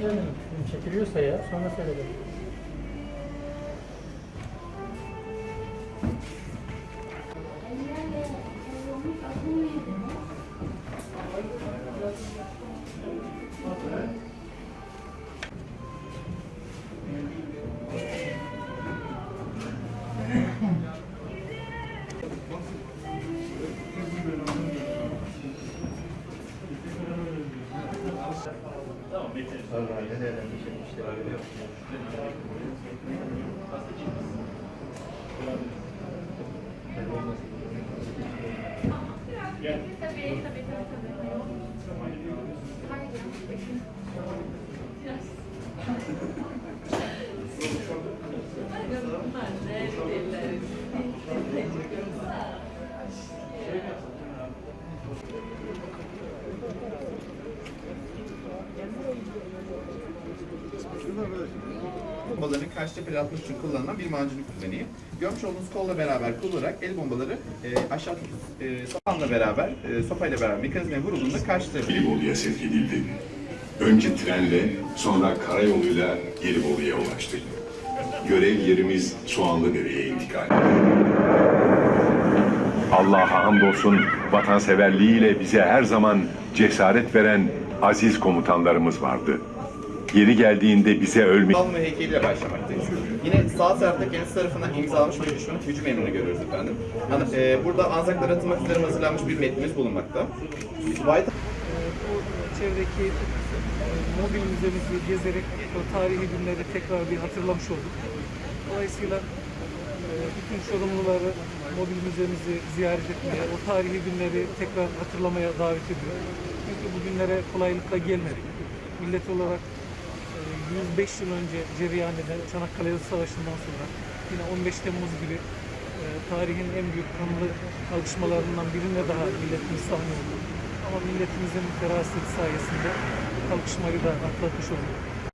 film çekiliyorsa ya sonra seyredelim. Vallahi nelerden tabii, tabii, bombaların karşı cepheli atmak için kullanılan bir mancınık düzeneği. Görmüş olduğunuz kolla beraber kullanarak el bombaları e, aşağıdaki e, sopanla beraber, e, sopayla beraber mekanizmaya vurulduğunda karşı tarafa Gelibolu'ya sevk edildi. Önce trenle, sonra karayoluyla Gelibolu'ya ulaştık. Görev yerimiz Soğanlıdere'ye intikal. Allah'a hamdolsun vatanseverliğiyle bize her zaman cesaret veren aziz komutanlarımız vardı. Yeri geldiğinde bize ölme Alma heykeliyle başlamaktayız. Yine sağ tarafta kendisi tarafından imzalanmış bir düşmanın hücum emrini görüyoruz efendim. Hani, e, burada Anzaklar atılmak üzere hazırlanmış bir metnimiz bulunmakta. White bu çevredeki e, mobil müzemizi gezerek o tarihi günleri tekrar bir hatırlamış olduk. Dolayısıyla e, bütün Çorumluları mobil müzemizi ziyaret etmeye, o tarihi günleri tekrar hatırlamaya davet ediyor. Çünkü bu günlere kolaylıkla gelmedik. Millet olarak 105 yıl önce cereyan eden Çanakkale Savaşı'ndan sonra yine 15 Temmuz gibi e, tarihin en büyük kanlı kalkışmalarından birine daha milletimiz sahne oldu. Ama milletimizin feraseti sayesinde kalkışmayı da atlatmış olduk.